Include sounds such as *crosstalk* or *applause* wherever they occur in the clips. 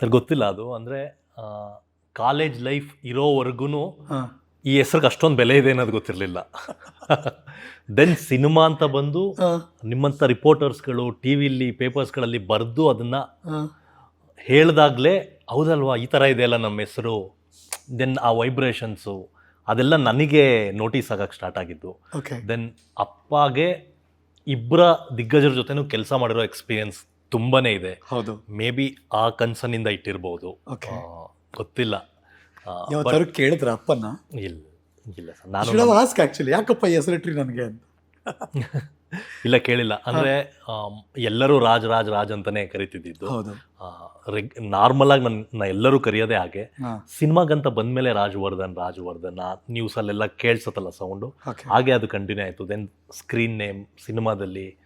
Sir ಗೊತ್ತಿಲ್ಲ ಅದು. ಅಂದರೆ ಕಾಲೇಜ್ ಲೈಫ್ ಇರೋವರೆಗೂ ಈ ಹೆಸ್ರಿಗೆ ಅಷ್ಟೊಂದು ಬೆಲೆ ಇದೆ ಅನ್ನೋದು ಗೊತ್ತಿರಲಿಲ್ಲ. ದೆನ್ *laughs* ಸಿನಿಮಾ ಅಂತ ಬಂದು ನಿಮ್ಮಂಥ ರಿಪೋರ್ಟರ್ಸ್ಗಳು ಟಿ ವಿಲಿ ಪೇಪರ್ಸ್ಗಳಲ್ಲಿ ಬರೆದು ಅದನ್ನು ಹೇಳಿದಾಗ್ಲೇ ಹೌದಲ್ವಾ ಈ ಥರ ಇದೆಯಲ್ಲ ನಮ್ಮ ಹೆಸರು? ದೆನ್ ಆ ವೈಬ್ರೇಷನ್ಸು ಅದೆಲ್ಲ ನನಗೆ ನೋಟಿಸ್ ಆಗಕ್ಕೆ ಸ್ಟಾರ್ಟ್ ಆಗಿದ್ದು. ದೆನ್ ಅಪ್ಪಗೆ ಇಬ್ಬರ ದಿಗ್ಗಜರ ಜೊತೆನೂ ಕೆಲಸ ಮಾಡಿರೋ ಎಕ್ಸ್ಪೀರಿಯನ್ಸ್ ತುಂಬಾ ಇದೆ. ಹೌದು. ಮೇ ಬಿ ಆ ಕನ್ಸನಿಂದ ಇಟ್ಟಿರ್ಬೋದು. Okay. ಆ, ಗೊತ್ತಿಲ್ಲ. ಆ, ಕೇಳಿದ್ರ ಅಪ್ಪನ ಇಲ್ಲ ಇಲ್ಲ ಸರ್. ನಾನು ಆಸ್ಕ್ ಆಕ್ಚುಲಿ ಯಾಕಪ್ಪ ಈ ಹೆಸರಿಟ್ರಿ ನನಗೆ ಅಂತ? *laughs* ಇಲ್ಲ ಕೇಳಿಲ್ಲ. ಅಂದ್ರೆ ಎಲ್ಲರೂ ರಾಜ್ ರಾಜ್ ರಾಜ್ ಅಂತಾನೆ ಕರಿತಿದ್ದಿದ್ದು. ಹೌದು. ನಾರ್ಮಲ್ ಆಗಿ ನನ್ನ ಎಲ್ಲರೂ ಕರೆಯೋದೇ ಹಾಗೆ. ಹಾ. ಸಿನಿಮಾಗಂತ ಬಂದಮೇಲೆ ರಾಜವರ್ಧನ್ ರಾಜವರ್ಧನ್ ಆ ನ್ಯೂಸಲ್ಲೆಲ್ಲ ಕೇಳಿಸತ್ತಲ್ಲ ಸೌಂಡು ಓಕೆ ಹಾಗೆ ಅದು ಕಂಟಿನ್ಯೂ ಆಯ್ತು. ದೆನ್ ಸ್ಕ್ರೀನ್ ನೇಮ್ ಸಿನಿಮಾದಲ್ಲಿ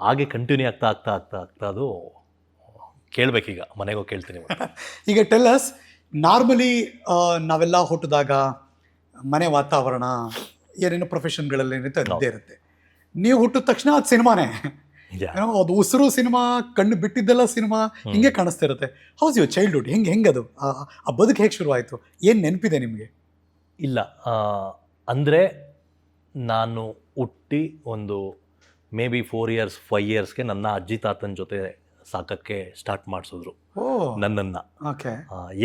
ಹಾಗೆ ಕಂಟಿನ್ಯೂ ಆಗ್ತಾ ಆಗ್ತಾ ಆಗ್ತಾ ಆಗ್ತಾ ಅದು ಕೇಳಬೇಕೀಗ. ಮನೆಗೂ ಕೇಳ್ತೀನಿ. *laughs* ಈಗ ಟೆಲ್ಲಸ್ ನಾರ್ಮಲಿ ನಾವೆಲ್ಲ ಹುಟ್ಟಿದಾಗ ಮನೆ ವಾತಾವರಣ ಏನೇನು ಪ್ರೊಫೆಷನ್ಗಳಲ್ಲಿ ಏನಿರುತ್ತೆ ಅದೇ ಇರುತ್ತೆ. ನೀವು ಹುಟ್ಟಿದ ತಕ್ಷಣ ಅದು ಸಿನಿಮಾನೇ. *laughs* ಅದು ಉಸಿರು ಸಿನಿಮಾ ಕಣ್ಣು ಬಿಟ್ಟಿದ್ದೆಲ್ಲ ಸಿನಿಮಾ ಹಿಂಗೆ ಕಾಣಿಸ್ತಾ ಇರುತ್ತೆ ಹೌಸ್ ಯುವರ್ ಚೈಲ್ಡ್ಹುಡ್ ಹೆಂಗೆ ಹೆಂಗೆ ಅದು ಆ- ಬದುಕು ಹೇಗೆ ಶುರುವಾಯಿತು ಏನು ನೆನಪಿದೆ ನಿಮಗೆ? ಇಲ್ಲ ಅಂದರೆ ನಾನು ಹುಟ್ಟಿ ಒಂದು may be four years five ಇಯರ್ಸ್ಗೆ ನನ್ನ ಅಜ್ಜಿ ತಾತನ ಜೊತೆ ಸಾಕಕ್ಕೆ ಸ್ಟಾರ್ಟ್ ಮಾಡಿಸಿದ್ರು. ನನ್ನನ್ನ. ಓಕೆ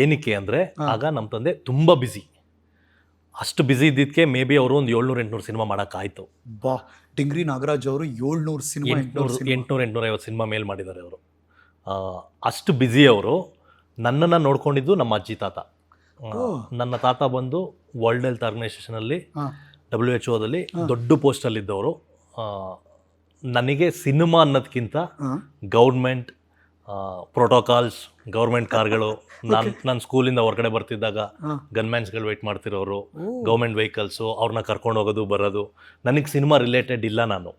ಏನಕ್ಕೆ ಅಂದರೆ ಆಗ ನಮ್ಮ ತಂದೆ ತುಂಬ ಬ್ಯುಸಿ ಅಷ್ಟು ಬ್ಯುಸಿ ಇದ್ದಿದ್ದಕ್ಕೆ ಮೇ ಬಿ ಅವರು ಒಂದು ಏಳ್ನೂರು ಎಂಟುನೂರು ಸಿನಿಮಾ ಮಾಡೋಕ್ಕಾಯ್ತು ಬಾ ಡಿಂಗ್ರಿ ನಾಗರಾಜ್ ಅವರು ಏಳ್ನೂರು ಸಿನಿಮಾ ಎಂಟುನೂರು ಎಂಟುನೂರು ಎಂಟುನೂರೈವತ್ತು ಸಿನಿಮಾ ಮೇಲ್ ಮಾಡಿದ್ದಾರೆ ಅವರು. ಅಷ್ಟು ಬ್ಯುಸಿ ಅವರು. ನನ್ನನ್ನು ನೋಡ್ಕೊಂಡಿದ್ದು ನಮ್ಮ ಅಜ್ಜಿ ತಾತ. ನನ್ನ ತಾತ ಬಂದು ವರ್ಲ್ಡ್ ಹೆಲ್ತ್ ಆರ್ಗನೈಸೇಷನಲ್ಲಿ ಡಬ್ಲ್ಯೂ ಎಚ್ ಓದಲ್ಲಿ ದೊಡ್ಡ ಪೋಸ್ಟಲ್ಲಿದ್ದವರು ನನಗೆ ಸಿನಿಮಾ ಅನ್ನೋದಕ್ಕಿಂತ ಗೌರ್ಮೆಂಟ್ ಪ್ರೋಟೋಕಾಲ್ಸ್ ಗೌರ್ಮೆಂಟ್ ಕಾರ್ಗಳು ನಾನು ನನ್ನ ಸ್ಕೂಲಿಂದ ಹೊರಗಡೆ ಬರ್ತಿದ್ದಾಗ ಗನ್ ಗನ್ಮ್ಯಾನ್ಸ್ಗಳು ವೆಯ್ಟ್ ಮಾಡ್ತಿರೋರು ಗೌರ್ಮೆಂಟ್ ವೆಹಿಕಲ್ಸು ಅವ್ರನ್ನ ಕರ್ಕೊಂಡು ಹೋಗೋದು ಬರೋದು. ನನಗೆ ಸಿನಿಮಾ ರಿಲೇಟೆಡ್ ಇಲ್ಲ ನಾನು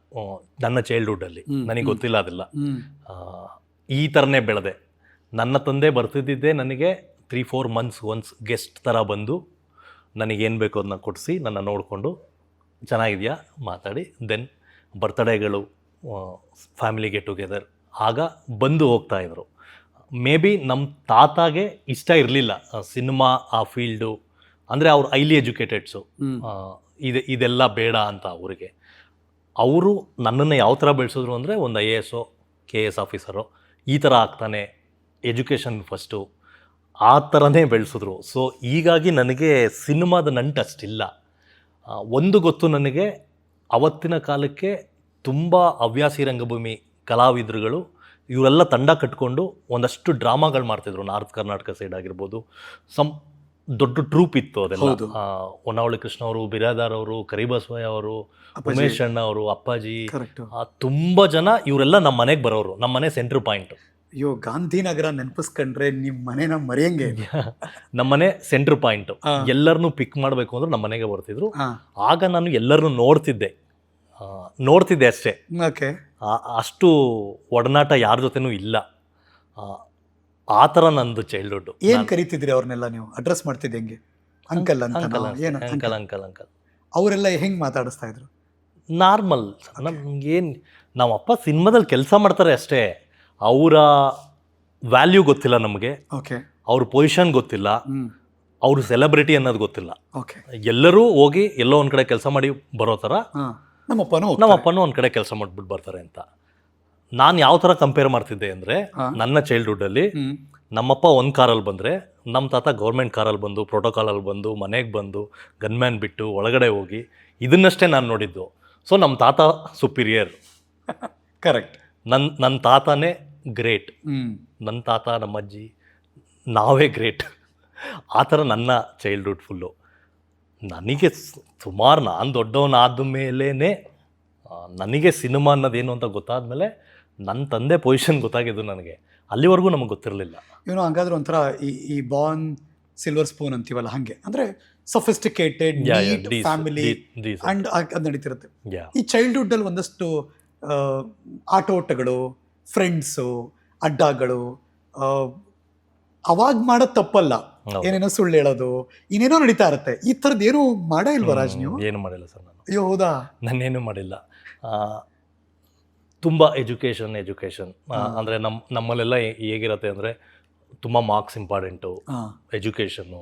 ನನ್ನ ಚೈಲ್ಡ್ಹುಡ್ಡಲ್ಲಿ ನನಗೆ ಗೊತ್ತಿಲ್ಲ ಅದೆಲ್ಲ. ಈ ಥರನೇ ಬೆಳೆದೆ. ನನ್ನ ತಂದೆ ಬರ್ತಿದ್ದಿದ್ದೇ ನನಗೆ three four months once guest ಥರ ಬಂದು ನನಗೇನು ಬೇಕು ಅದನ್ನ ಕೊಡಿಸಿ ನನ್ನ ನೋಡಿಕೊಂಡು ಚೆನ್ನಾಗಿದೆಯಾ? ಮಾತಾಡಿ. ದೆನ್ ಬರ್ತ್ಡೇಗಳು ಫ್ಯಾಮಿಲಿ ಗೆಟ್ ಟುಗೆದರ್. ಆಗ ಬಂದು ಹೋಗ್ತಾ ಇದ್ರು. ಮೇ ಬಿ ನಮ್ಮ ತಾತಾಗೆ ಇಷ್ಟ ಇರಲಿಲ್ಲ. ಸಿನಿಮಾ ಆ ಫೀಲ್ಡು ಅಂದರೆ ಅವ್ರು ಹೈಲಿ ಎಜುಕೇಟೆಡ್ಸು. ಇದೆ ಇದೆಲ್ಲ ಬೇಡ ಅಂತ ಅವರಿಗೆ. ಅವರು ನನ್ನನ್ನು ಯಾವ ಥರ ಬೆಳೆಸಿದ್ರು ಅಂದರೆ ಒಂದು ಐ ಎ ಎಸ್ಸೋ ಕೆ ಎಸ್ ಆಫೀಸರು ಈ ಥರ ಆಗ್ತಾನೆ ಎಜುಕೇಷನ್ ಫಸ್ಟು ಆ ಥರನೇ ಬೆಳೆಸಿದ್ರು. ಸೊ ಹೀಗಾಗಿ ನನಗೆ ಸಿನಿಮಾದ ನಂಟು ಅಷ್ಟಿಲ್ಲ ಒಂದು ಗೊತ್ತು ನನಗೆ ಅವತ್ತಿನ ಕಾಲಕ್ಕೆ ತುಂಬ ಹವ್ಯಾಸಿ ರಂಗಭೂಮಿ ಕಲಾವಿದರುಗಳು ಇವರೆಲ್ಲ ತಂಡ ಕಟ್ಕೊಂಡು ಒಂದಷ್ಟು ಡ್ರಾಮಾಗಳು ಮಾಡ್ತಿದ್ರು. ನಾರ್ತ್ ಕರ್ನಾಟಕ ಸೈಡ್ ಆಗಿರ್ಬೋದು. ಸಮ್ ದೊಡ್ಡ ಟ್ರೂಪ್ ಇತ್ತು ಅದೆಲ್ಲ. ಹೊನ್ನಾವಳಿ ಕೃಷ್ಣ ಅವರು ಬಿರಾದಾರ್ ಅವರು ಕರಿಬಸವಯ್ಯ ಅವರು ಉಮೇಶ್ ಅಣ್ಣ ಅವರು ಅಪ್ಪಾಜಿ. ಆ, ತುಂಬ ಜನ ಇವರೆಲ್ಲ ನಮ್ಮ ಮನೆಗೆ ಬರೋರು. ನಮ್ಮ ಮನೆ ಸೆಂಟ್ರ್ ಪಾಯಿಂಟ್ ಅಯ್ಯೋ ಗಾಂಧಿನಗರ ನೆನಪಿಸ್ಕೊಂಡ್ರೆ ನಿಮ್ಮ ಮನೆನ ಮರೆಯಂಗೆ. *laughs* ನಮ್ಮ ಮನೆ ಸೆಂಟ್ರ್ ಪಾಯಿಂಟ್. ಎಲ್ಲರನ್ನೂ ಪಿಕ್ ಮಾಡಬೇಕು ಅಂದ್ರೆ ನಮ್ಮ ಮನೆಗೆ ಬರ್ತಿದ್ರು. ಆಗ ನಾನು ಎಲ್ಲರನ್ನೂ ನೋಡ್ತಿದ್ದೆ. ನೋಡ್ತಿದ್ದೆ ಅಷ್ಟೇ. ಓಕೆ ಅಷ್ಟು ಒಡನಾಟ ಯಾರ ಜೊತೆನೂ ಇಲ್ಲ. ಆ, ಥರ ನಂದು ಚೈಲ್ಡ್ಹುಡ್ ಏನು ಕರಿತಿದ್ರಿ ಅವ್ರನ್ನೆಲ್ಲ ನೀವು? ಅಡ್ರೆಸ್ ಮಾಡ್ತಿದ್ದೆ ಹೆಂಗೆ? ಅಂಕಲ್ ಅಂತ ಅಂಕಲ್ ಏನು ಅಂಕಲ್ ಅಂಕಲ್ ಅಂಕಲ್ ಅವರೆಲ್ಲ ಹೆಂಗೆ ಮಾತಾಡಿಸ್ತಾ ಇದ್ರು? ನಾರ್ಮಲ್ ನಮ್ಗೇನು ನಮ್ಮ ಅಪ್ಪ ಸಿನಿಮಾದಲ್ಲಿ ಕೆಲಸ ಮಾಡ್ತಾರೆ ಅಷ್ಟೇ. ಅವರ ವ್ಯಾಲ್ಯೂ ಗೊತ್ತಿಲ್ಲ ನಮಗೆ. ಓಕೆ ಅವ್ರ ಪೊಸಿಷನ್ ಗೊತ್ತಿಲ್ಲ. ಅವರು ಅವ್ರ ಸೆಲೆಬ್ರಿಟಿ ಅನ್ನೋದು ಗೊತ್ತಿಲ್ಲ. ಓಕೆ ಎಲ್ಲರೂ ಹೋಗಿ ಎಲ್ಲೋ ಒಂದು ಕಡೆ ಕೆಲಸ ಮಾಡಿ ಬರೋ ಥರ ನಮ್ಮಪ್ಪನೂ ನಮ್ಮ ಅಪ್ಪನೂ ಒಂದು ಕಡೆ ಕೆಲಸ ಮಾಡಿಬಿಟ್ಟು ಬರ್ತಾರೆ ಅಂತ. ನಾನು ಯಾವ ಥರ ಕಂಪೇರ್ ಮಾಡ್ತಿದ್ದೆ ಅಂದರೆ ನನ್ನ ಚೈಲ್ಡ್ಹುಡ್ಡಲ್ಲಿ ನಮ್ಮಪ್ಪ ಒಂದು ಕಾರಲ್ಲಿ ಬಂದರೆ ನಮ್ಮ ತಾತ ಗೌರ್ಮೆಂಟ್ ಕಾರಲ್ಲಿ ಬಂದು ಪ್ರೋಟೋಕಾಲಲ್ಲಿ ಬಂದು ಮನೆಗೆ ಬಂದು ಗನ್ಮ್ಯಾನ್ ಬಿಟ್ಟು ಒಳಗಡೆ ಹೋಗಿ ಇದನ್ನಷ್ಟೇ ನಾನು ನೋಡಿದ್ದು. ಸೊ ನಮ್ಮ ತಾತ ಸುಪೀರಿಯರ್ *laughs* ಕರೆಕ್ಟ್ *laughs* ನನ್ನ ನನ್ನ ತಾತನೇ ಗ್ರೇಟ್ ನನ್ನ ತಾತ ನಮ್ಮ ಅಜ್ಜಿ ನಾವೇ ಗ್ರೇಟ್ ಆ ಥರ ನನ್ನ ಚೈಲ್ಡ್ಹುಡ್ ಫುಲ್ಲು ನನಗೆ ಸುಮಾರು ನಾನು ದೊಡ್ಡವನಾದ ಮೇಲೇ ನನಗೆ ಸಿನಿಮಾ ಅನ್ನೋದೇನು ಅಂತ ಗೊತ್ತಾದ್ಮೇಲೆ ನನ್ನ ತಂದೆ ಪೊಸಿಷನ್ ಗೊತ್ತಾಗಿದ್ದು ನನಗೆ. ಅಲ್ಲಿವರೆಗೂ ನಮಗೆ ಗೊತ್ತಿರಲಿಲ್ಲ. ಇವನು ಹಂಗಾದ್ರೆ ಒಂಥರ ಈ ಈ ಬಾನ್ ಸಿಲ್ವರ್ ಸ್ಪೂನ್ ಅಂತೀವಲ್ಲ ಹಾಗೆ. ಅಂದರೆ ಸೊಫಿಸ್ಟಿಕೇಟೆಡ್ ಫ್ಯಾಮಿಲಿ ಅಂಡ್ ಅದು ನಡೀತಿರುತ್ತೆ. ಈ ಚೈಲ್ಡ್ಹುಡ್ಡಲ್ಲಿ ಒಂದಷ್ಟು ಆಟೋಟಗಳು ಫ್ರೆಂಡ್ಸು ಅಡ್ಡಗಳು ಅವಾಗ ಮಾಡೋದು ತಪ್ಪಲ್ಲ. ಏನೇನೋ ಸುಳ್ಳು ಹೇಳೋದು ಇನ್ನೇನೋ ನಡೀತಾ ಇರುತ್ತೆ. ಈ ಥರದ್ದು ಏನು ಮಾಡೇ ಇಲ್ವಾ ರಾಜ್ ನೀವು? ಏನು ಮಾಡಿಲ್ಲ ಸರ್ ನಾನು. ಅಯ್ಯೋ ಹೌದಾ? ನಾನೇನು ಮಾಡಿಲ್ಲ. ತುಂಬ ಎಜುಕೇಷನ್ ಎಜುಕೇಷನ್ ಅಂದರೆ ನಮ್ಮ ನಮ್ಮಲ್ಲೆಲ್ಲ ಹೇಗಿರತ್ತೆ ಅಂದರೆ ತುಂಬ ಮಾರ್ಕ್ಸ್ ಇಂಪಾರ್ಟೆಂಟು ಎಜುಕೇಷನ್ನು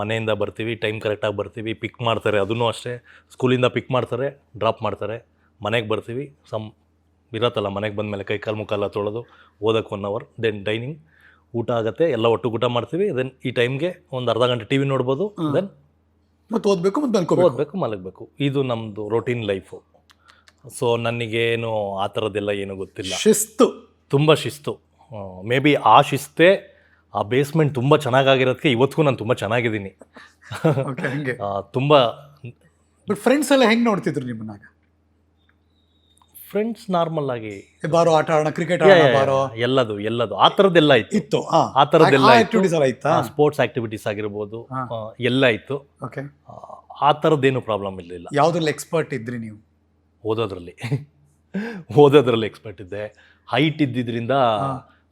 ಮನೆಯಿಂದ ಬರ್ತೀವಿ ಟೈಮ್ ಕರೆಕ್ಟಾಗಿ ಬರ್ತೀವಿ ಪಿಕ್ ಮಾಡ್ತಾರೆ. ಅದನ್ನು ಅಷ್ಟೇ. ಸ್ಕೂಲಿಂದ ಪಿಕ್ ಮಾಡ್ತಾರೆ ಡ್ರಾಪ್ ಮಾಡ್ತಾರೆ. ಮನೆಗೆ ಬರ್ತೀವಿ ಸಮ್ ಇರತ್ತಲ್ಲ ಮನೆಗೆ ಬಂದಮೇಲೆ ಕೈ ಕಾಲು ಮುಖ ಎಲ್ಲ ತೊಳೆದು ಓದೋಕ್ಕೆ ಒನ್ ಅವರ್ ದೆನ್ ಡೈನಿಂಗ್ ಊಟ ಆಗುತ್ತೆ ಎಲ್ಲ ಒಟ್ಟು ಊಟ ಮಾಡ್ತೀವಿ. ದೆನ್ ಈ ಟೈಮ್ಗೆ ಒಂದು ಅರ್ಧ ಗಂಟೆ ಟಿ ವಿ ನೋಡ್ಬೋದು. ದೆನ್ ಮತ್ತೆ ಓದಬೇಕು ಮತ್ತೆ ಮಲ್ಕೋಬೇಕು. ಓದಬೇಕು ಮಲಗಬೇಕು. ಇದು ನಮ್ಮದು ರೊಟೀನ್ ಲೈಫು ಸೊ ನನಗೇನು ಆ ಥರದ್ದೆಲ್ಲ ಏನೂ ಗೊತ್ತಿಲ್ಲ. ಶಿಸ್ತು. ತುಂಬ ಶಿಸ್ತು. ಮೇ ಬಿ ಆ ಶಿಸ್ತೇ ಆ ಬೇಸ್ಮೆಂಟ್ ತುಂಬ ಚೆನ್ನಾಗಾಗಿರೋದಕ್ಕೆ ಇವತ್ತಿಗೂ ನಾನು ತುಂಬ ಚೆನ್ನಾಗಿದ್ದೀನಿ. ಓಕೆ ಹಂಗೆ. *laughs* ಆ, ತುಂಬ ಬಟ್ ಫ್ರೆಂಡ್ಸ್ ಎಲ್ಲ ಹೆಂಗೆ ನೋಡ್ತಿದ್ರು ನಿಮ್ಮನ್ನಾಗ ಫ್ರೆಂಡ್ಸ್ ನಾರ್ಮಲ್ ಆಗಿ ಬಾರೋ ಆಟ ಆಡೋಣ ಕ್ರಿಕೆಟ್ ಆಡೋಣ ಬಾರೋ. ಎಲ್ಲದು ಎಲ್ಲದು. ಆ ಥರದ್ದೆಲ್ಲ ಇತ್ತು ಇತ್ತು ಆ ಥರದ್ದೆಲ್ಲ ಇತ್ತು. ಆಕ್ಟಿವಿಟೀಸ್ ಎಲ್ಲ ಇತ್ತಾ? ಸ್ಪೋರ್ಟ್ಸ್ ಆಕ್ಟಿವಿಟೀಸ್ ಆಗಿರ್ಬೋದು ಎಲ್ಲ ಇತ್ತು ಓಕೆ ಆ, ಥರದ್ದೇನು ಪ್ರಾಬ್ಲಮ್ ಇರಲಿಲ್ಲ. ಯಾವ್ದ್ರಲ್ಲಿ ಎಕ್ಸ್ಪರ್ಟ್ ಇದ್ರಿ ನೀವು? ಓದೋದ್ರಲ್ಲಿ. *laughs* ಓದೋದ್ರಲ್ಲಿ ಎಕ್ಸ್ಪರ್ಟ್ ಇದ್ದೆ. ಹೈಟ್ ಇದ್ದಿದ್ರಿಂದ.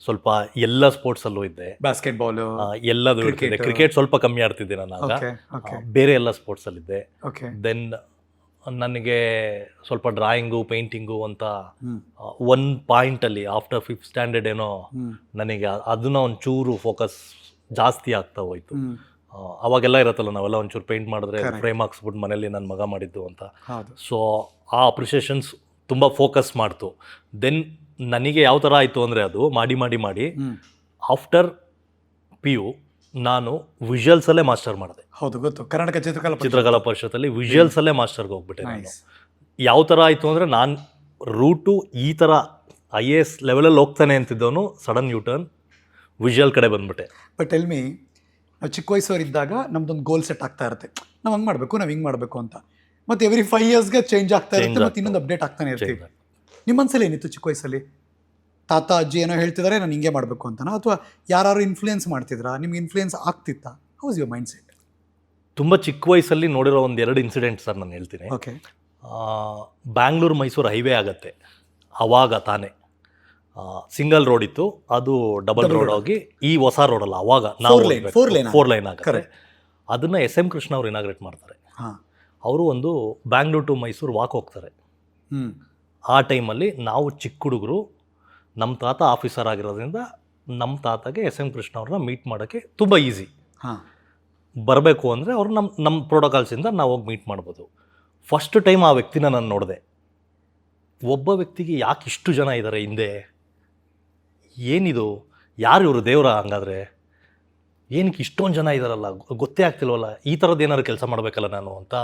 ಸ್ವಲ್ಪ ಎಲ್ಲ ಸ್ಪೋರ್ಟ್ಸಲ್ಲೂ ಇದ್ದೆ. ಬಾಸ್ಕೆಟ್ ಬಾಲ್ ಎಲ್ಲದೂ ಕ್ರಿಕೆಟ್ ಸ್ವಲ್ಪ ಕಮ್ಮಿ ಆಡ್ತಿದ್ದೆ ನಾನು ಆಗ. ಬೇರೆ ಎಲ್ಲ ಸ್ಪೋರ್ಟ್ಸಲ್ಲಿದ್ದೆ ಇದ್ದೆ ದೆನ್ ನನಗೆ ಸ್ವಲ್ಪ ಡ್ರಾಯಿಂಗು ಪೇಂಟಿಂಗು ಅಂತ ಒನ್ ಪಾಯಿಂಟಲ್ಲಿ ಆಫ್ಟರ್ ಫಿಫ್ತ್ ಸ್ಟ್ಯಾಂಡರ್ಡ್ ಏನೋ ನನಗೆ ಅದನ್ನ ಒಂಚೂರು ಫೋಕಸ್ ಜಾಸ್ತಿ ಆಗ್ತಾ ಹೋಯ್ತು. ಅವಾಗೆಲ್ಲ ಇರತ್ತಲ್ಲ ನಾವೆಲ್ಲ ಒಂಚೂರು ಪೇಂಟ್ ಮಾಡಿದ್ರೆ. ಫ್ರೇಮ್ ಹಾಕ್ಸ್ಬಿಟ್ಟು ಮನೇಲಿ ನನ್ನ ಮಗ ಮಾಡಿದ್ದು ಅಂತ. ಸೊ ಆ ಅಪ್ರಿಷಿಯೇಷನ್ಸ್ ತುಂಬ ಫೋಕಸ್ ಮಾಡ್ತು. ದೆನ್ ನನಗೆ ಯಾವ ಥರ ಆಯಿತು ಅಂದರೆ ಅದು ಮಾಡಿ ಮಾಡಿ ಮಾಡಿ ಆಫ್ಟರ್ ಪಿ ಯು ನಾನು ವಿಜುವಲ್ಸಲ್ಲೇ ಮಾಸ್ಟರ್ ಮಾಡಿದೆ. ಹೌದು ಗೊತ್ತು. ಕರ್ನಾಟಕ ಚಿತ್ರಕಲಾ. ಚಿತ್ರಕಲಾ ಪರಿಷತ್ತಲ್ಲಿ ವಿಜುವಲ್ಸಲ್ಲೇ ಮಾಸ್ಟರ್ಗೆ ಹೋಗ್ಬಿಟ್ಟೆ ನಾನು. ಯಾವ ಥರ ಆಯಿತು ಅಂದರೆ ನಾನು ರೂಟು ಈ ಥರ ಐ ಎ ಎಸ್ ಲೆವೆಲಲ್ಲಿ ಹೋಗ್ತಾನೆ ಅಂತಿದ್ದವನು ಸಡನ್ ಯು ಟರ್ನ್ ವಿಜುವಲ್ ಕಡೆ ಬಂದ್ಬಿಟ್ಟೆ. ಬಟ್ ಟೆಲ್ ಮಿ ನಾವು ಚಿಕ್ಕ ವಯಸ್ಸವರಿದ್ದಾಗ ನಮ್ದೊಂದು ಗೋಲ್ ಸೆಟ್ ಆಗ್ತಾ ಇರುತ್ತೆ. ನಾವು ಹಂಗೆ ಮಾಡಬೇಕು ನಾವು ಹಿಂಗೆ ಮಾಡಬೇಕು ಅಂತ. ಮತ್ತೆ ಎವ್ರಿ ಫೈವ್ ಇಯರ್ಸ್ಗೆ ಚೇಂಜ್ ಆಗ್ತಾ ಇರುತ್ತೆ ಮತ್ತೆ ಇನ್ನೊಂದು ಅಪ್ಡೇಟ್ ಆಗ್ತಾನೆ ಇರ್ತೀವಿ. ನಿಮ್ಮ ಮನಸ್ಸಲ್ಲಿ ಏನಿತ್ತು ಚಿಕ್ಕ ವಯಸ್ಸಲ್ಲಿ? ತಾತ ಅಜ್ಜಿ ಏನೋ ಹೇಳ್ತಿದ್ದಾರೆ ನಾನು ಹಿಂಗೆ ಮಾಡಬೇಕು ಅಂತನಾ? ಅಥವಾ ಯಾರು ಇನ್ಫ್ಲೂಯೆನ್ಸ್ ಮಾಡ್ತಿದ್ರಾ? ನಿಮ್ಗೆ ಇನ್ಫ್ಲೂಯೆನ್ಸ್ ಆಗ್ತಿತ್ತಾ? ಹೌಸ್ ಯುವರ್ ಮೈಂಡ್ ಸೆಟ್ ತುಂಬ ಚಿಕ್ಕ ವಯಸ್ಸಲ್ಲಿ ನೋಡಿರೋ ಒಂದು ಎರಡು ಇನ್ಸಿಡೆಂಟ್ ಸರ್ ನಾನು ಹೇಳ್ತೀನಿ. ಓಕೆ ಬ್ಯಾಂಗ್ಳೂರು ಮೈಸೂರು ಹೈವೇ ಆಗತ್ತೆ. ಅವಾಗ ತಾನೇ. ಸಿಂಗಲ್ ರೋಡ್ ಇತ್ತು. ಅದು ಡಬಲ್ ರೋಡ್. ಹೋಗಿ ಈ ಹೊಸ ರೋಡಲ್ಲ ಅವಾಗ ನಾವು ಫೋರ್ ಲೈನ್ ಆಗುತ್ತೆ. ಅದನ್ನ ಎಸ್ ಎಂ ಕೃಷ್ಣ ಅವ್ರು ಇನಾಗ್ರೇಟ್ ಮಾಡ್ತಾರೆ. ಹಾಂ. ಅವರು ಒಂದು ಬ್ಯಾಂಗ್ಳೂರ್ ಟು ಮೈಸೂರು ವಾಕ್ ಹೋಗ್ತಾರೆ. ಆ ಟೈಮಲ್ಲಿ ನಾವು ಚಿಕ್ಕ ಹುಡುಗರು ನಮ್ಮ ತಾತ ಆಫೀಸರ್ ಆಗಿರೋದ್ರಿಂದ ನಮ್ಮ ತಾತಗೆ ಎಸ್ ಎಂ ಕೃಷ್ಣ ಅವ್ರನ್ನ ಮೀಟ್ ಮಾಡೋಕ್ಕೆ ತುಂಬ ಈಸಿ. ಹಾಂ. ಬರಬೇಕು ಅಂದರೆ ಅವ್ರು ನಮ್ಮ ನಮ್ಮ ಪ್ರೋಟೋಕಾಲ್ಸಿಂದ ನಾವು ಹೋಗಿ ಮೀಟ್ ಮಾಡ್ಬೋದು. ಫಸ್ಟ್ ಟೈಮ್ ಆ ವ್ಯಕ್ತಿನ ನಾನು ನೋಡಿದೆ. ಒಬ್ಬ ವ್ಯಕ್ತಿಗೆ ಯಾಕೆ ಇಷ್ಟು ಜನ ಇದ್ದಾರೆ ಹಿಂದೆ? ಏನಿದು? ಯಾರು ಇವರು ದೇವರ ಹಂಗಾದರೆ? ಏನಕ್ಕೆ ಇಷ್ಟೊಂದು ಜನ ಇದ್ದಾರಲ್ಲ ಗೊತ್ತೇ ಆಗ್ತಿಲ್ವಲ್ಲ? ಈ ಥರದ್ದು ಏನಾದ್ರು ಕೆಲಸ ಮಾಡಬೇಕಲ್ಲ ನಾನು ಅಂತ.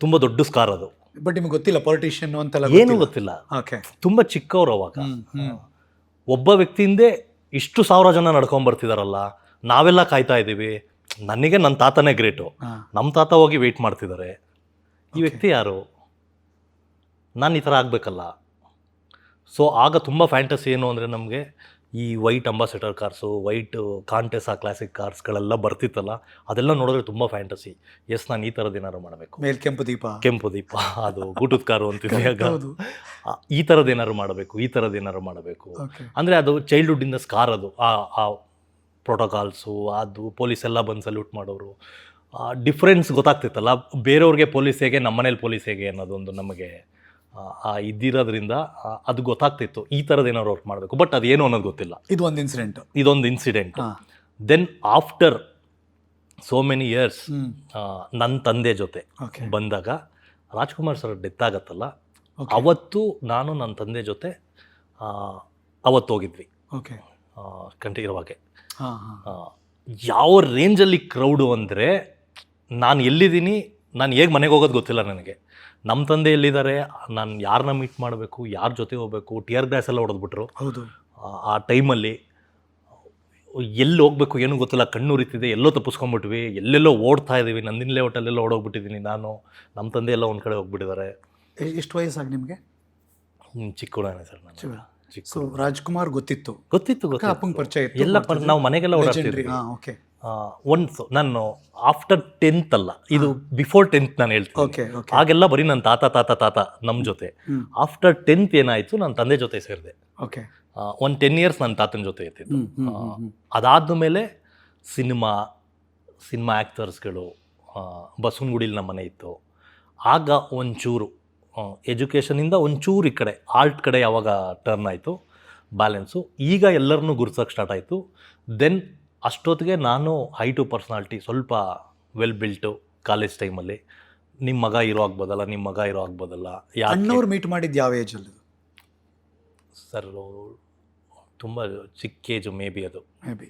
ತುಂಬ ದೊಡ್ಡ ಸ್ಕಾರ್ ಅದು. ಬಟ್ ನಿಮ್ಗೆ ಗೊತ್ತಿಲ್ಲ ಪೊಲಿಟಿಷಿಯನ್ ಅಂತೆಲ್ಲ ಏನೂ ಗೊತ್ತಿಲ್ಲ. ಓಕೆ ತುಂಬ ಚಿಕ್ಕವ್ರು ಅವಾಗ. ಒಬ್ಬ ವ್ಯಕ್ತಿಯಿಂದೇ ಇಷ್ಟು ಸಾವಿರ ಜನ ನಡ್ಕೊಂಡ್ ಬರ್ತಿದಾರಲ್ಲ ನಾವೆಲ್ಲ ಕಾಯ್ತಾ ಇದ್ದೀವಿ. ನನಗೆ ನನ್ನ ತಾತನೇ ಗ್ರೇಟು ನಮ್ಮ ತಾತ ಹೋಗಿ ವೆಯ್ಟ್ ಮಾಡ್ತಿದ್ದಾರೆ ಈ ವ್ಯಕ್ತಿ ಯಾರು? ನಾನು ಈ ಥರ ಆಗಬೇಕಲ್ಲ. ಸೊ ಆಗ ತುಂಬ ಫ್ಯಾಂಟಸಿ ಏನು ಅಂದರೆ ನಮಗೆ ಈ white Ambassador cars white Contessa ಆ ಕ್ಲಾಸಿಕ್ ಕಾರ್ಸ್ಗಳೆಲ್ಲ ಬರ್ತಿತ್ತಲ್ಲ ಅದೆಲ್ಲ ನೋಡಿದ್ರೆ ತುಂಬ ಫ್ಯಾಂಟಸಿ ಎಸ್ ನಾನು ಈ ಥರದ್ದು ಏನಾದ್ರು ಮಾಡಬೇಕು. ಮೇಲೆ ಕೆಂಪು ದೀಪ. ಕೆಂಪು ದೀಪ ಅದು ಗೂಟದ ಕಾರು ಅಂತಿದೆ ಆಗ. ಹೌದು. ಈ ಥರದ್ದು ಏನಾದ್ರು ಮಾಡಬೇಕು ಈ ಥರದ್ದು ಏನಾದ್ರು ಮಾಡಬೇಕು. ಅಂದರೆ ಅದು ಚೈಲ್ಡ್ಹುಡ್ಡಿಂದ ಸ್ಕಾರ್ ಅದು. ಆ ಆ ಪ್ರೋಟೋಕಾಲ್ಸು ಅದು ಪೊಲೀಸ್ ಎಲ್ಲ ಬಂದು ಸಲ್ಯೂಟ್ ಮಾಡೋರು. ಡಿಫ್ರೆನ್ಸ್ ಗೊತ್ತಾಗ್ತಿತ್ತಲ್ಲ ಬೇರೆಯವ್ರಿಗೆ ಪೊಲೀಸ್ ಹೇಗೆ ನಮ್ಮನೇಲಿ ಪೊಲೀಸ್ ಹೇಗೆ ಅನ್ನೋದೊಂದು ನಮಗೆ ಆ, ಇದ್ದಿರೋದ್ರಿಂದ ಅದು ಗೊತ್ತಾಗ್ತಿತ್ತು. ಈ ಥರದ್ದು ಏನಾದ್ರು ವರ್ಕ್ ಮಾಡಬೇಕು. ಬಟ್ ಅದೇನು ಅನ್ನೋದು ಗೊತ್ತಿಲ್ಲ. ಇದು ಒಂದು ಇನ್ಸಿಡೆಂಟ್ ಇದೊಂದು incident then after so many years ನನ್ನ ತಂದೆ ಜೊತೆ ಬಂದಾಗ ರಾಜ್ಕುಮಾರ್ ಸರ್ ಡೆತ್ ಆಗತ್ತಲ್ಲ? ಅವತ್ತು ನಾನು ನನ್ನ ತಂದೆ ಜೊತೆ ಅವತ್ತು ಹೋಗಿದ್ವಿ. ಓಕೆ ಆ, ಯಾವ ರೇಂಜಲ್ಲಿ ಕ್ರೌಡು ಅಂದರೆ ನಾನು ಎಲ್ಲಿದ್ದೀನಿ ನಾನು ಹೇಗೆ ಮನೆಗೆ ಹೋಗೋದು ಗೊತ್ತಿಲ್ಲ ನನಗೆ. ನಮ್ಮ ತಂದೆ ಎಲ್ಲಿದ್ದಾರೆ ನಾನು ಯಾರನ್ನ ಮೀಟ್ ಮಾಡಬೇಕು ಯಾರ ಜೊತೆ ಹೋಗಬೇಕು ಟಿಯರ್ ಗ್ಯಾಸ್ ಎಲ್ಲ ಹೊಡೆದ್ಬಿಟ್ರು ಹೌದು. ಆ- ಟೈಮಲ್ಲಿ ಎಲ್ಲಿ ಹೋಗ್ಬೇಕು ಏನೂ ಗೊತ್ತಿಲ್ಲ ಕಣ್ಣು ಉರಿತಿದೆ ಎಲ್ಲೋ ತಪ್ಪಿಸ್ಕೊಂಡ್ಬಿಟ್ವಿ ಎಲ್ಲೆಲ್ಲೋ ಓಡ್ತಾ ಇದ್ದೀವಿ ನಂದಿನ ಲೇಔಟಲ್ಲೆಲ್ಲ ಓಡೋಗ್ಬಿಟ್ಟಿದ್ದೀನಿ ನಾನು ನಮ್ಮ ತಂದೆ ಎಲ್ಲ ಒಂದು ಕಡೆ ಹೋಗ್ಬಿಟ್ಟಿದ್ದಾರೆ. ಎಷ್ಟು ವಯಸ್ಸಾಗಿ ನಿಮಗೆ? ಚಿಕ್ಕ ಹುಡುಗನೇ ಸರ್ ನಾನು. ಚಿಕ್ಕ. ರಾಜ್ಕುಮಾರ್ ಗೊತ್ತಿತ್ತು. ಗೊತ್ತಿತ್ತು ಅಪ್ಪಂಗೆ ಪರಿಚಯ ಎಲ್ಲ ನಾವು ಮನೆಗೆಲ್ಲ ಓಡಾಡ್ತೀವಿ ಹಾಂ ಓಕೆ ಒಂದು ನಾನು ಆಫ್ಟರ್ ಟೆಂತ್ ಅಲ್ಲ ಇದು ಬಿಫೋರ್ ಟೆಂತ್ ನಾನು ಹೇಳ್ತೀನಿ. ಆಗೆಲ್ಲ ಬರೀ ನನ್ನ ತಾತ ತಾತ ತಾತ ನಮ್ಮ ಜೊತೆ. ಆಫ್ಟರ್ ಟೆಂತ್ ಏನಾಯಿತು ನನ್ನ ತಂದೆ ಜೊತೆ ಸೇರಿದೆ. ಓಕೆ ಒಂದು ಟೆನ್ ಇಯರ್ಸ್ ನನ್ನ ತಾತನ ಜೊತೆ ಇರ್ತಿದ್ದು ಹ್ಮ್ ಅದಾದ ಮೇಲೆ ಸಿನಿಮಾ ಸಿನಿಮಾ ಆ್ಯಕ್ಟರ್ಸ್ಗಳು ಬಸವನಗುಡಿಲಿ ನಮ್ಮ ಮನೆ ಇತ್ತು. ಆಗ ಒಂಚೂರು ಎಜುಕೇಷನಿಂದ ಒಂಚೂರು ಈ ಕಡೆ ಆರ್ಟ್ ಕಡೆ ಯಾವಾಗ ಟರ್ನ್ ಆಯಿತು ಬ್ಯಾಲೆನ್ಸು ಈಗ ಎಲ್ಲರನ್ನೂ ಗುರ್ಸೋಕ್ಕೆ ಸ್ಟಾರ್ಟ್ ಆಯಿತು. ದೆನ್ ಅಷ್ಟೊತ್ತಿಗೆ ನಾನು ಹೈ ಟು ಪರ್ಸ್ನಾಲ್ಟಿ ಸ್ವಲ್ಪ ವೆಲ್ ಬಿಲ್ಟು ಕಾಲೇಜ್ ಟೈಮಲ್ಲಿ. ನಿಮ್ಮ ಮಗ ಇರೋ ಆಗ್ಬೋದಲ್ಲ ನಿಮ್ಮ ಮಗ ಇರೋ ಆಗ್ಬೋದಲ್ಲ ಯಾಕೆ? ಅಣ್ಣವ್ರು ಮೀಟ್ ಮಾಡಿದ್ದು ಯಾವ ಏಜಲ್ಲಿ ಸರ್ ತುಂಬ ಚಿಕ್ಕ ಏಜು ಮೇ ಬಿ ಅದು. Maybe.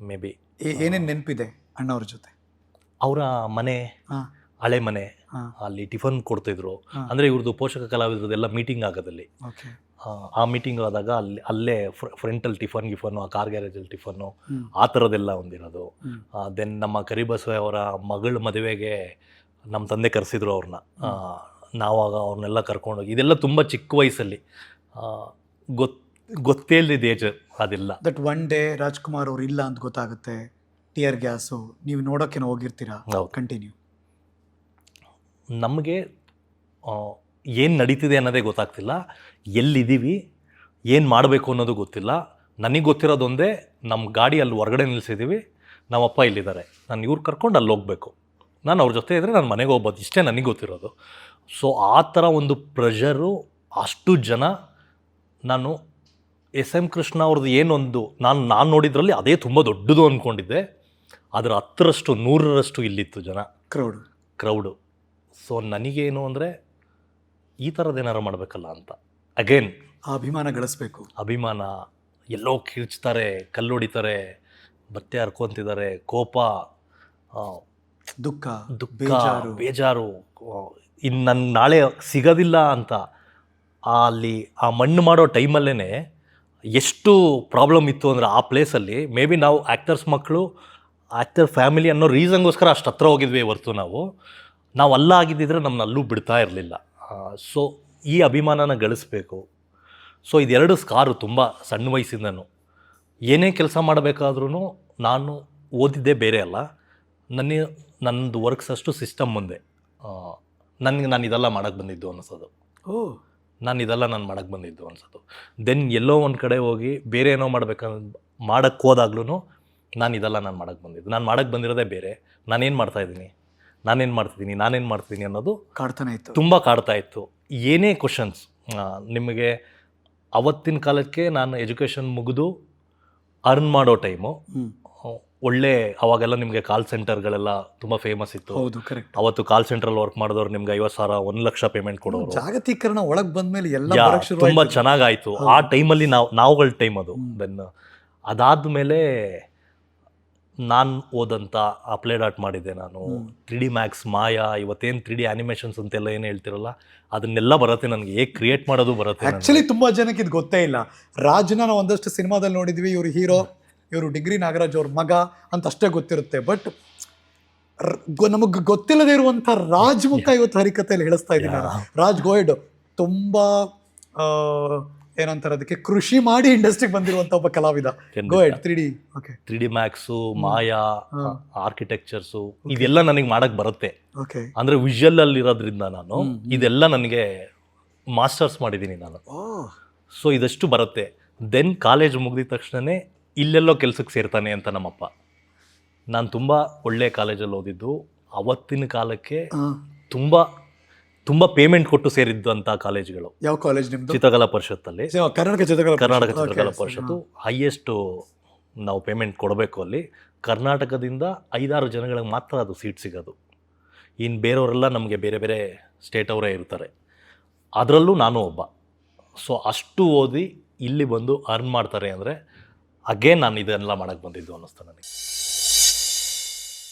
Maybe. ಏನೇನು ನೆನಪಿದೆ ಅಣ್ಣವ್ರ ಜೊತೆ? ಅವರ ಮನೆ ಹಾಂ. ಹಳೆ ಮನೆ ಹಾಂ. ಅಲ್ಲಿ ಟಿಫನ್ ಕೊಡ್ತಿದ್ರು. ಹಾ. ಅಂದರೆ ಇವ್ರದ್ದು ಪೋಷಕ ಕಲಾವಿದ್ರದ್ದೆಲ್ಲ ಮೀಟಿಂಗ್ ಆಗೋದಲ್ಲಿ. ಓಕೆ ಆ, ಮೀಟಿಂಗ್ ಆದಾಗ ಅಲ್ಲಿ ಅಲ್ಲೇ ಫ್ರೆಂಟಲ್ಲಿ ಟಿಫನ್ ಗಿಫನ್ನು ಆ ಕಾರ್ ಗ್ಯಾರೇಜಲ್ಲಿ ಟಿಫನ್ನು. ಆ ಥರದ್ದೆಲ್ಲ ಒಂದಿರೋದು. ದೆನ್ ನಮ್ಮ ಕರಿಬಸವೆ ಅವರ ಮಗಳ ಮದುವೆಗೆ ನಮ್ಮ ತಂದೆ ಕರೆಸಿದ್ರು ಅವ್ರನ್ನ. ನಾವಾಗ ಅವ್ರನ್ನೆಲ್ಲ ಕರ್ಕೊಂಡೋಗಿ ಇದೆಲ್ಲ ತುಂಬ ಚಿಕ್ಕ ವಯಸ್ಸಲ್ಲಿ. ಗೊತ್ ಗೊತ್ತೇ ಇಲ್ಲದ ಏಜ್ ಅದೆಲ್ಲ. ದಟ್ ಒನ್ ಡೇ ರಾಜ್ಕುಮಾರ್ ಅವ್ರು ಇಲ್ಲ ಅಂತ ಗೊತ್ತಾಗುತ್ತೆ. ಟಿಯರ್ ಗ್ಯಾಸು ನೀವು ನೋಡೋಕೆ ಹೋಗಿರ್ತೀರಾ? ಕಂಟಿನ್ಯೂ ನಮಗೆ ಏನು ನಡೀತಿದೆ ಅನ್ನೋದೇ ಗೊತ್ತಾಗ್ತಿಲ್ಲ. ಎಲ್ಲಿದ್ದೀವಿ ಏನು ಮಾಡಬೇಕು ಅನ್ನೋದು ಗೊತ್ತಿಲ್ಲ. ನನಗೆ ಗೊತ್ತಿರೋದೊಂದೇ ನಮ್ಮ ಗಾಡಿ ಅಲ್ಲಿ ಹೊರಗಡೆ ನಿಲ್ಲಿಸಿದ್ದೀವಿ ನಮ್ಮಪ್ಪ ಇಲ್ಲಿದ್ದಾರೆ. ನಾನು ಇವ್ರು ಕರ್ಕೊಂಡು ಅಲ್ಲಿ ಹೋಗಬೇಕು. ನಾನು ಅವ್ರ ಜೊತೆ ಇದ್ದರೆ ನಾನು ಮನೆಗೆ ಹೋಗ್ಬೋದು. ಇಷ್ಟೇ ನನಗೆ ಗೊತ್ತಿರೋದು. ಸೊ ಆ ಥರ ಒಂದು ಪ್ರೆಷರು ಅಷ್ಟು ಜನ ನಾನು ಎಸ್ ಎಂ ಕೃಷ್ಣ ಅವ್ರದ್ದು ಏನೊಂದು ನಾನು ನಾನು ನೋಡಿದ್ರಲ್ಲಿ ಅದೇ ತುಂಬ ದೊಡ್ಡದು ಅಂದ್ಕೊಂಡಿದ್ದೆ ಅದರ ಹತ್ತರಷ್ಟು ನೂರರಷ್ಟು ಇಲ್ಲಿತ್ತು ಜನ. ಕ್ರೌಡ್ ಕ್ರೌಡು ಸೊ ನನಗೇನು ಅಂದರೆ ಈ ಥರದ್ದು ಏನಾರು ಮಾಡಬೇಕಲ್ಲ ಅಂತ. ಅಗೇನ್ ಆ ಅಭಿಮಾನ ಗಳಿಸ್ಬೇಕು. ಅಭಿಮಾನ ಎಲ್ಲೋ ಕಿರ್ಚ್ತಾರೆ ಕಲ್ಲು ಹೊಡಿತಾರೆ ಬಟ್ಟೆ ಹರ್ಕೊಂತಿದ್ದಾರೆ ಕೋಪ ದುಃಖ ದುಃಖ ಬೇಜಾರು. ಬೇಜಾರು ಇನ್ನು ನನ್ನ ನಾಳೆ ಸಿಗೋದಿಲ್ಲ ಅಂತ ಅಲ್ಲಿ ಆ ಮಣ್ಣು ಮಾಡೋ ಟೈಮಲ್ಲೇ ಎಷ್ಟು ಪ್ರಾಬ್ಲಮ್ ಇತ್ತು ಅಂದರೆ ಆ ಪ್ಲೇಸಲ್ಲಿ ಮೇ ಬಿ ನಾವು ಆ್ಯಕ್ಟರ್ಸ್ ಮಕ್ಕಳು ಆ್ಯಕ್ಟರ್ ಫ್ಯಾಮಿಲಿ ಅನ್ನೋ ರೀಸನ್ಗೋಸ್ಕರ ಅಷ್ಟು ಹತ್ರ ಹೋಗಿದ್ವಿ ಹೊರ್ತು ನಾವು. ನಾವು ಅಲ್ಲ ಆಗಿದ್ದಿದ್ರೆ ನಮ್ಮನ್ನ ಅಲ್ಲೂ ಬಿಡ್ತಾ ಇರಲಿಲ್ಲ. ಸೊ ಈ ಅಭಿಮಾನನ ಗಳಿಸ್ಬೇಕು. ಸೊ ಇದೆರಡು ಸ್ಕಾರು ತುಂಬ ಸಣ್ಣ ವಯಸ್ಸಿಂದನು. ಏನೇ ಕೆಲಸ ಮಾಡಬೇಕಾದ್ರೂ ನಾನು ಓದಿದ್ದೇ ಬೇರೆ ಅಲ್ಲ. ನನ್ನ ನನ್ನದು ವರ್ಕ್ಸ್ ಅಷ್ಟು ಸಿಸ್ಟಮ್ ಮುಂದೆ ನನಗೆ ನಾನು ಇದೆಲ್ಲ ಮಾಡೋಕ್ಕೆ ಬಂದಿದ್ದು ಅನಿಸೋದು. ಓ. ನಾನು ಇದೆಲ್ಲ ನಾನು ಮಾಡೋಕ್ಕೆ ಬಂದಿದ್ದು ಅನ್ಸೋದು. ದೆನ್ ಎಲ್ಲೋ ಒಂದು ಕಡೆ ಹೋಗಿ ಬೇರೆ ಏನೋ ಮಾಡ್ಬೇಕಂದ್ ಮಾಡೋಕ್ಕೆ ಹೋದಾಗ್ಲೂ ನಾನು ಇದೆಲ್ಲ ನಾನು ಮಾಡೋಕ್ಕೆ ಬಂದಿದ್ದು. ನಾನು ಮಾಡೋಕ್ಕೆ ಬಂದಿರೋದೇ ಬೇರೆ. ನಾನೇನು ಮಾಡ್ತಾಯಿದ್ದೀನಿ ನಾನೇನು ಮಾಡ್ತಿದ್ದೀನಿ ನಾನೇನು ಮಾಡ್ತಿದ್ದೀನಿ ಅನ್ನೋದು ಕಾಡ್ತಾನೆ ಇತ್ತು. ತುಂಬ ಕಾಡ್ತಾ ಇತ್ತು. ಏನೇ ಕ್ವಶನ್ಸ್ ನಿಮಗೆ ಅವತ್ತಿನ ಕಾಲಕ್ಕೆ ನಾನು ಎಜುಕೇಷನ್ ಮುಗಿದು ಅರ್ನ್ ಮಾಡೋ ಟೈಮು ಒಳ್ಳೆ ಅವಾಗೆಲ್ಲ ನಿಮಗೆ ಕಾಲ್ ಸೆಂಟರ್ಗಳೆಲ್ಲ ತುಂಬ ಫೇಮಸ್ ಇತ್ತು. ಹೌದು ಕರೆಕ್ಟ್ ಅವತ್ತು ಕಾಲ್ ಸೆಂಟ್ರಲ್ಲಿ ವರ್ಕ್ ಮಾಡಿದವ್ರು ನಿಮ್ಗೆ ಐವತ್ತು ಸಾವಿರ ಒಂದು ಲಕ್ಷ ಪೇಮೆಂಟ್ ಕೊಡೋರು. ಜಾಗತೀಕರಣ ಒಳಗೆ ಬಂದ್ಮೇಲೆ ಎಲ್ಲ ತುಂಬ ಚೆನ್ನಾಗಾಯಿತು ಆ ಟೈಮಲ್ಲಿ ನಾವು ನಾವುಗಳ ಟೈಮ್ ಅದು. ದೆನ್ ಅದಾದ ಅದಾದ್ಮೇಲೆ ನಾನು ಓದಂತ ಅಪ್ಲೈಡ್ ಆರ್ಟ್ ಮಾಡಿದ್ದೆ ನಾನು. ತ್ರೀ ಡಿ ಮ್ಯಾಕ್ಸ್ ಮಾಯಾ ಇವತ್ತೇನು ತ್ರೀ ಡಿ ಆನಿಮೇಷನ್ಸ್ ಅಂತೆಲ್ಲ ಏನು ಹೇಳ್ತಿರಲ್ಲ ಅದನ್ನೆಲ್ಲ ಬರುತ್ತೆ ನನಗೆ. ಹೇಗೆ ಕ್ರಿಯೇಟ್ ಮಾಡೋದು ಬರುತ್ತೆ ಆ್ಯಕ್ಚುಲಿ ತುಂಬ ಜನಕ್ಕೆ ಇದು ಗೊತ್ತೇ ಇಲ್ಲ. ರಾಜ್ನ ನಾವು ಒಂದಷ್ಟು ಸಿನಿಮಾದಲ್ಲಿ ನೋಡಿದ್ವಿ ಇವರು ಹೀರೋ ಇವರು ಡಿಗ್ರಿ ನಾಗರಾಜ್ ಅವ್ರ ಮಗ ಅಂತ ಅಷ್ಟೇ ಗೊತ್ತಿರುತ್ತೆ ಬಟ್ ನಮಗೆ ಗೊತ್ತಿಲ್ಲದೆ ಇರುವಂಥ ರಾಜ್ ಮುಖ ಇವತ್ತು ಹರಿಕತೆಯಲ್ಲಿ ಹೇಳಿಸ್ತಾ ಇದ್ದೀನಿ ರಾಜ್ ಗೋಯ್ಡ್ ತುಂಬಾ ಏನಂತಾರೆ ಅದಕ್ಕೆ ಕೃಷಿ ಮಾಡಿ ಇಂಡಸ್ಟ್ರಿಗೆ ಬಂದಿರುವಂತ ಒಬ್ಬ ಕಲಾವಿದ. Go three D okay three D Max Maya. Architectures ಇದೆಲ್ಲ ನನಗೆ ಮಾಡಕ್ ಬರುತ್ತೆ. ಓಕೆ ಅಂದ್ರೆ ವಿಜುವಲ್ ಅಲ್ಲಿ ಇರೋದ್ರಿಂದ ನಾನು. ಇದೆಲ್ಲ ನನಗೆ ಮಾಸ್ಟರ್ಸ್ ಮಾಡಿದ್ದೀನಿ ನಾನು. ಸೊ ಇದಷ್ಟು ಬರುತ್ತೆ. ದೆನ್ ಕಾಲೇಜ್ ಮುಗಿದ ತಕ್ಷಣನೇ ಇಲ್ಲೆಲ್ಲೋ ಕೆಲ್ಸಕ್ಕೆ ಸೇರ್ತಾನೆ ಅಂತ ನಮ್ಮಪ್ಪ. ನಾನು ತುಂಬ ಒಳ್ಳೆ ಕಾಲೇಜಲ್ಲಿ ಓದಿದ್ದು. ಅವತ್ತಿನ ಕಾಲಕ್ಕೆ ತುಂಬ ತುಂಬ ಪೇಮೆಂಟ್ ಕೊಟ್ಟು ಸೇರಿದ್ದಂಥ ಕಾಲೇಜ್ಗಳು. ಯಾವ ಕಾಲೇಜ್ ನಿಮ್ದು? ಚಿತ್ರಕಲಾ ಪರಿಷತ್ತಲ್ಲಿ. ಕರ್ನಾಟಕ ಚಿತ್ರಕಲಾ ಕರ್ನಾಟಕ. ಚಿತ್ರಕಲಾ ಪರಿಷತ್ತು. ಹೈಯೆಸ್ಟು ನಾವು ಪೇಮೆಂಟ್ ಕೊಡಬೇಕು ಅಲ್ಲಿ. ಕರ್ನಾಟಕದಿಂದ ಐದಾರು ಜನಗಳಿಗೆ ಮಾತ್ರ ಅದು ಸೀಟ್ ಸಿಗೋದು. ಇನ್ನು ಬೇರೆಯವರೆಲ್ಲ ನಮಗೆ ಬೇರೆ ಬೇರೆ ಸ್ಟೇಟ್ ಅವರೇ ಇರ್ತಾರೆ. ಅದರಲ್ಲೂ ನಾನು ಒಬ್ಬ. ಸೊ ಅಷ್ಟು ಓದಿ ಇಲ್ಲಿ ಬಂದು ಅರ್ನ್ ಮಾಡ್ತಾರೆ ಅಂದರೆ ಅಗೇನ್ ನಾನು ಇದನ್ನೆಲ್ಲ ಮಾಡೋಕ್ಕೆ ಬಂದಿದ್ದು ಅನ್ನಿಸ್ತು ನನಗೆ.